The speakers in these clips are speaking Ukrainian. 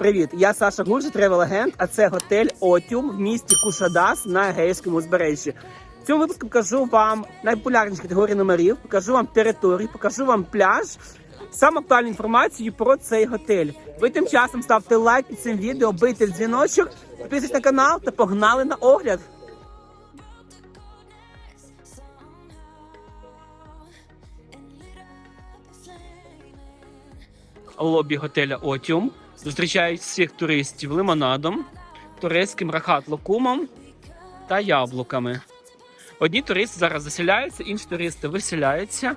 Привіт, я Саша Гуржі, тревел агент, а це готель Отюм в місті Кушадас на Егейському узбережжі. В цьому випуску покажу вам найпопулярніші категорії номерів, покажу вам територію, покажу вам пляж, саме актуальну інформацію про цей готель. Ви тим часом ставте лайк під цим відео, бийте дзвіночок, підписуйтесь на канал та погнали на огляд. лобі готеля Отіум. Зустрічають всіх туристів лимонадом, турецьким рахат локумом та яблуками. Одні туристи зараз заселяються, інші туристи виселяються.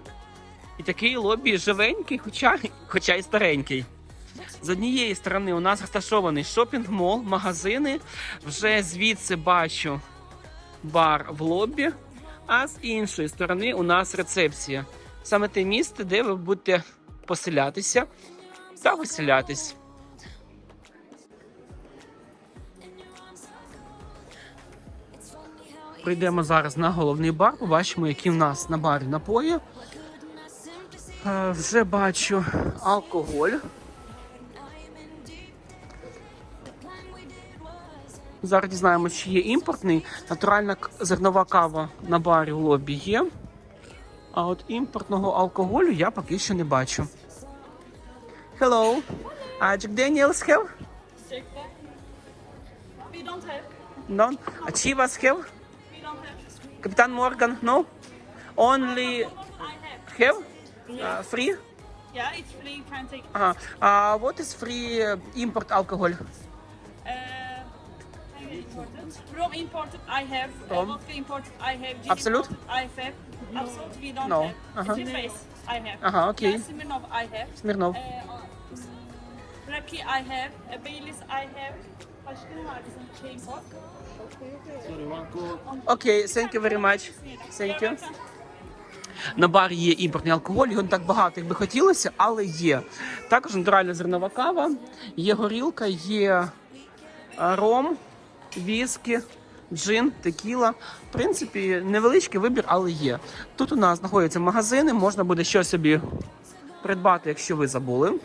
І такий лобі живенький, хоча, хоча й старенький. З однієї сторони у нас розташований шопінг-мол, магазини. Вже звідси бачу бар в лобі, а з іншої сторони у нас рецепція. Саме те місце, де ви будете поселятися та виселятись. Прийдемо зараз на головний бар, побачимо, які в нас на барі напої. Е, Вже бачу алкоголь. Зараз дізнаємося, чи є імпортний. Натуральна зернова кава на барі в лобі є. А от імпортного алкоголю я поки що не бачу. Hello. Uh, Jack Daniels have? We don't have. None. Uh, Chivas have? Captain Morgan, no? Only have? Uh, free? Yeah, it's free, you can take. Uh, uh, what is free uh, import alcohol? Uh. From import, I have. From? Uh, I have. Gin Absolute? Imported, I have. Absolute, we don't no. have. Uh -huh. Gin I have. Uh -huh, okay. Yeah, Smirnov, I have. Smirnov. Uh, Raki, I have. Baileys, I have. Başka ne var bizim? Окей, thank you very much. Thank you. На барі є імпортний алкоголь, його не так багато, як би хотілося, але є. Також натуральна зернова кава, є горілка, є а, ром, віскі, джин, текіла. В принципі, невеличкий вибір, але є. Тут у нас знаходяться магазини, можна буде щось собі придбати, якщо ви забули.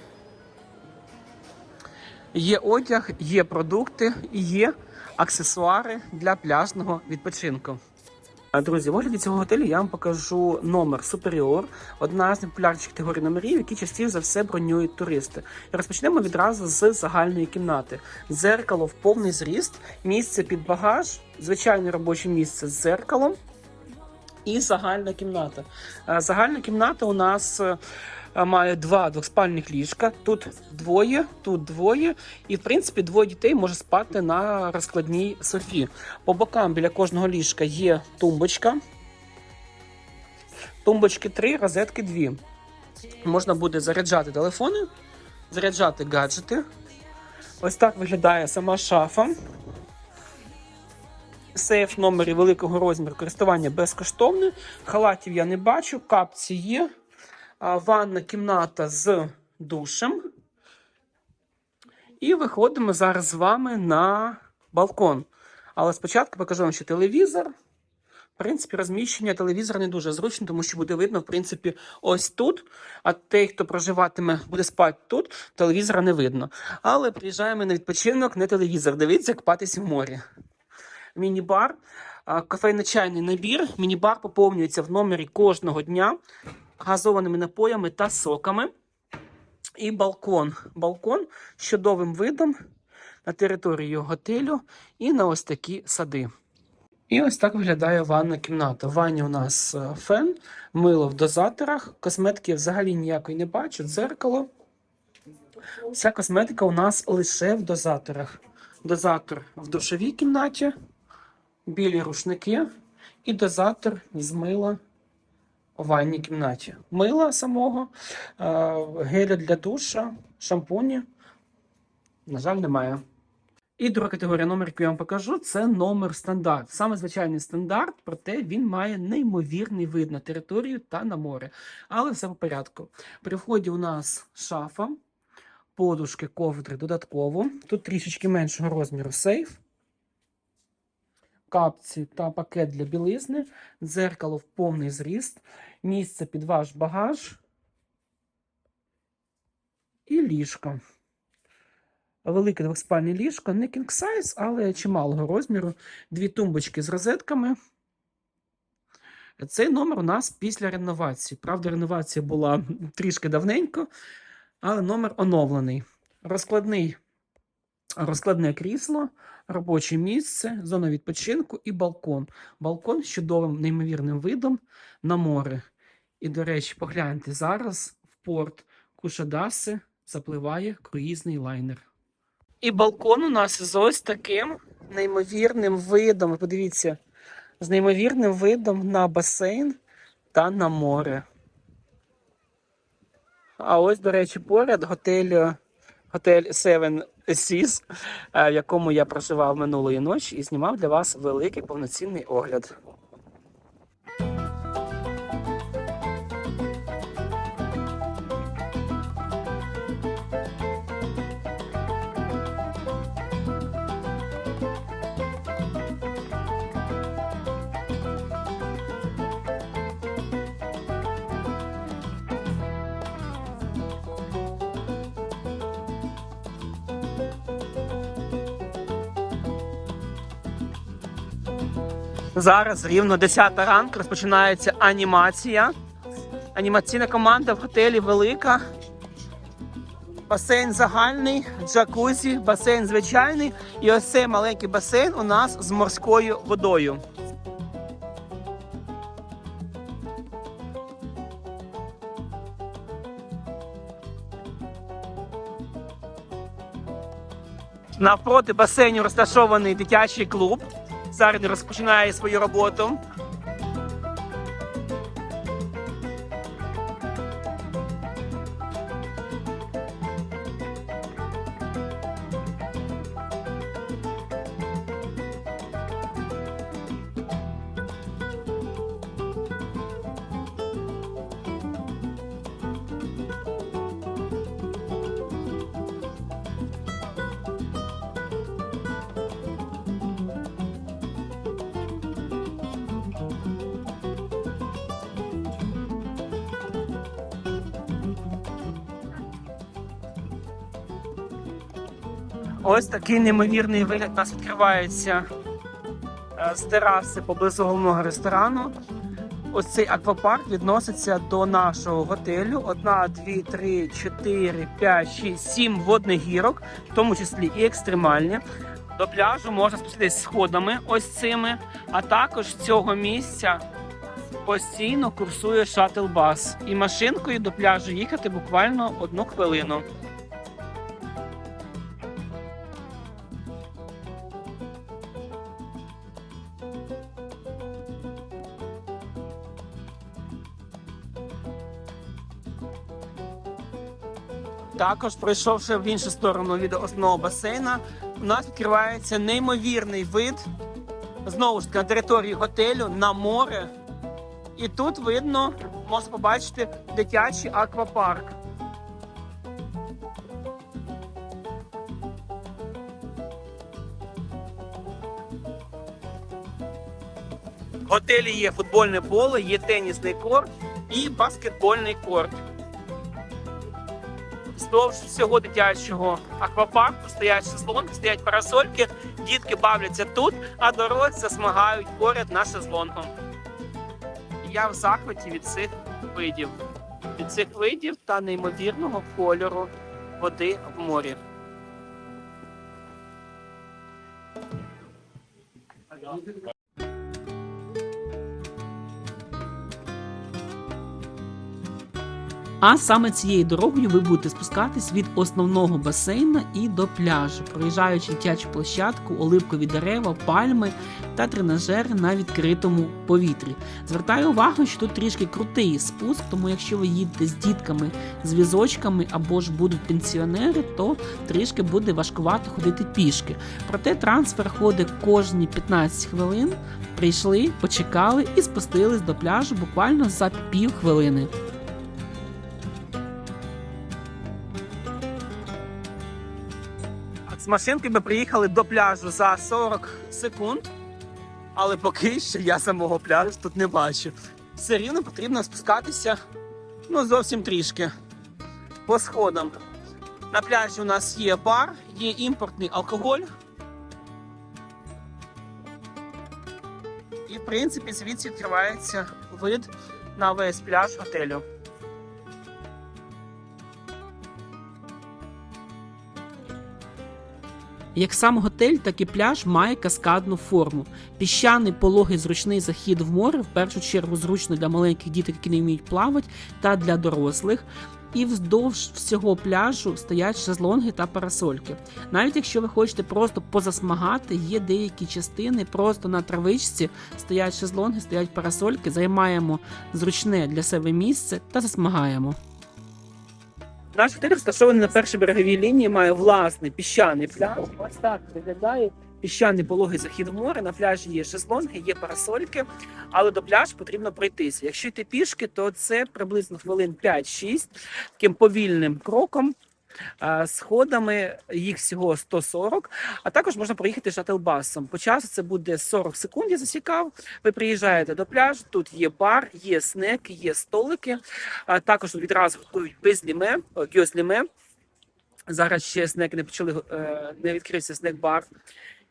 Є одяг, є продукти є аксесуари для пляжного відпочинку. Друзі, в огляді цього готелю я вам покажу номер Superior, одна з найпопулярніших категорій номерів, які частіше за все бронюють туристи. І розпочнемо відразу з загальної кімнати. Дзеркало в повний зріст, місце під багаж, звичайне робоче місце з дзеркалом і загальна кімната. Е, Загальна кімната у нас е, має два двоспальних ліжка. Тут двоє, тут двоє, і в принципі двоє дітей може спати на розкладній софі. По бокам біля кожного ліжка є тумбочка. Тумбочки три, розетки дві. Можна буде заряджати телефони, заряджати гаджети. Ось так виглядає сама шафа. Сейф номері великого розміру користування безкоштовне. Халатів я не бачу, капці є. Ванна кімната з душем. І виходимо зараз з вами на балкон. Але спочатку покажу вам ще телевізор. В принципі, розміщення телевізора не дуже зручно, тому що буде видно, в принципі, ось тут. А той, хто проживатиме, буде спати тут, телевізора не видно. Але приїжджаємо на відпочинок, не телевізор. Дивіться, купатись в морі міні-бар, а, кафейно-чайний набір. Міні-бар поповнюється в номері кожного дня газованими напоями та соками. І балкон. Балкон з чудовим видом на територію готелю і на ось такі сади. І ось так виглядає ванна кімната. В ванні у нас е, фен, мило в дозаторах, косметики взагалі ніякої не бачу, дзеркало. Вся косметика у нас лише в дозаторах. Дозатор в душовій кімнаті, білі рушники і дозатор з мила у ванній кімнаті. Мила самого, е, геля для душа, шампуні. На жаль, немає. І друга категорія номер, яку я вам покажу, це номер стандарт. Саме звичайний стандарт, проте він має неймовірний вид на територію та на море. Але все по порядку. При вході у нас шафа, подушки, ковдри додатково. Тут трішечки меншого розміру сейф. Капці та пакет для білизни, дзеркало в повний зріст, місце під ваш багаж і ліжко. велике двохспальне ліжко, не king size, але чималого розміру. Дві тумбочки з розетками. Цей номер у нас після реновації. Правда, реновація була трішки давненько, але номер оновлений. Розкладний, розкладне крісло, робоче місце, зона відпочинку і балкон. Балкон з чудовим неймовірним видом на море. І, до речі, погляньте, зараз в порт Кушадаси запливає круїзний лайнер. І балкон у нас з ось таким неймовірним видом. Подивіться, з неймовірним видом на басейн та на море. А ось, до речі, поряд готель, е, готель Seven Seas, е, в якому я проживав минулої ночі і знімав для вас великий повноцінний огляд. Зараз рівно 10 ранку розпочинається анімація. Анімаційна команда в готелі велика. Басейн загальний, джакузі, басейн звичайний. І ось цей маленький басейн у нас з морською водою. Навпроти басейню розташований дитячий клуб. Зараз розпочинає свою роботу. Ось такий неймовірний вигляд нас відкривається е, з тераси поблизу головного ресторану. Ось цей аквапарк відноситься до нашого готелю. Одна, дві, три, чотири, п'ять, шість, сім водних гірок, в тому числі і екстремальні. До пляжу можна спуститись сходами ось цими, а також з цього місця постійно курсує шатл-бас. І машинкою до пляжу їхати буквально одну хвилину. Також пройшовши в іншу сторону від основного басейна, у нас відкривається неймовірний вид знову ж таки на території готелю на море. І тут видно, можна побачити дитячий аквапарк. В готелі є футбольне поле, є тенісний корт і баскетбольний корт. Вздовж всього дитячого аквапарку стоять шезлонги, стоять парасольки, дітки бавляться тут, а дорослі засмагають поряд на шезлонгом. Я в захваті від цих видів, від цих видів та неймовірного кольору води в морі. А саме цією дорогою ви будете спускатись від основного басейна і до пляжу, проїжджаючи дитячу площадку, оливкові дерева, пальми та тренажери на відкритому повітрі. Звертаю увагу, що тут трішки крутий спуск, тому якщо ви їдете з дітками, з візочками або ж будуть пенсіонери, то трішки буде важкувато ходити пішки. Проте трансфер ходить кожні 15 хвилин. Прийшли, почекали і спустились до пляжу буквально за пів хвилини. Машинки ми приїхали до пляжу за 40 секунд, але поки що я самого пляжу тут не бачу. Все рівно потрібно спускатися ну, зовсім трішки по сходам. На пляжі у нас є бар, є імпортний алкоголь. І, в принципі, звідси відкривається вид на весь пляж готелю. Як сам готель, так і пляж має каскадну форму. Піщаний пологий зручний захід в море, в першу чергу зручно для маленьких діток, які не вміють плавати, та для дорослих. І вздовж всього пляжу стоять шезлонги та парасольки. Навіть якщо ви хочете просто позасмагати, є деякі частини просто на травичці стоять шезлонги, стоять парасольки, займаємо зручне для себе місце та засмагаємо. Наш готель розташований на першій береговій лінії, має власний піщаний пляж. Ось так виглядає піщаний пологий захід в море. На пляжі є шезлонги, є парасольки, але до пляж потрібно пройтися. Якщо йти пішки, то це приблизно хвилин 5-6 таким повільним кроком. А, Сходами їх всього 140, а також можна проїхати шатл-басом. По часу це буде 40 секунд. Я засікав. Ви приїжджаєте до пляжу. Тут є бар, є снеки, є столики. А також відразу готують безліме, гьозліме. Зараз ще снеки не почали е, не відкрився снек-бар.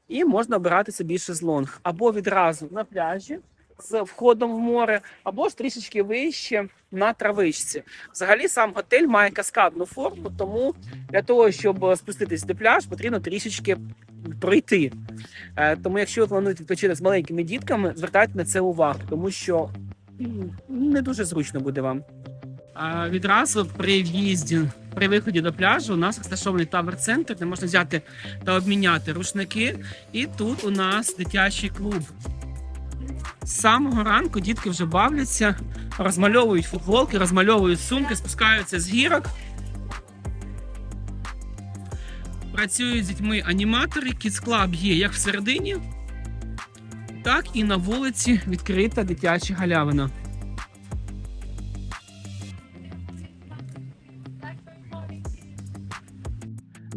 І можна обирати собі шезлонг або відразу на пляжі з входом в море, або ж трішечки вище на травичці. Взагалі сам готель має каскадну форму, тому для того, щоб спуститись до пляж, потрібно трішечки пройти. Е, Тому, якщо ви плануєте відпочити з маленькими дітками, звертайте на це увагу, тому що не дуже зручно буде вам. Відразу при в'їзді, при виході до пляжу, у нас розташований тавер-центр, де можна взяти та обміняти рушники. І тут у нас дитячий клуб. З самого ранку дітки вже бавляться, розмальовують футболки, розмальовують сумки, спускаються з гірок. Працюють з дітьми аніматори. Club є як всередині, так і на вулиці відкрита дитяча галявина.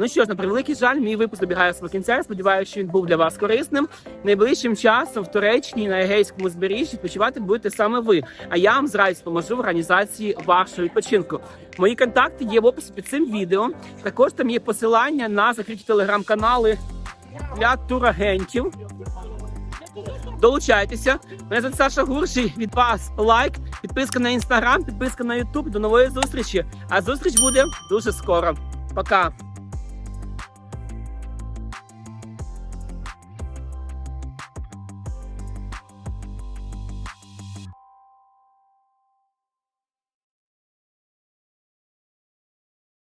Ну що ж, на превеликий жаль, мій випуск добігає свого кінця. Сподіваюся, що він був для вас корисним. Найближчим часом в Туреччині на Егейському узбережжі відпочивати будете саме ви. А я вам з радістю поможу в організації вашого відпочинку. Мої контакти є в описі під цим відео. Також там є посилання на закриті телеграм-канали для турагентів. Долучайтеся. Мене звати Саша Гурший. Від вас лайк, підписка на інстаграм, підписка на Ютуб. До нової зустрічі. А зустріч буде дуже скоро. Пока.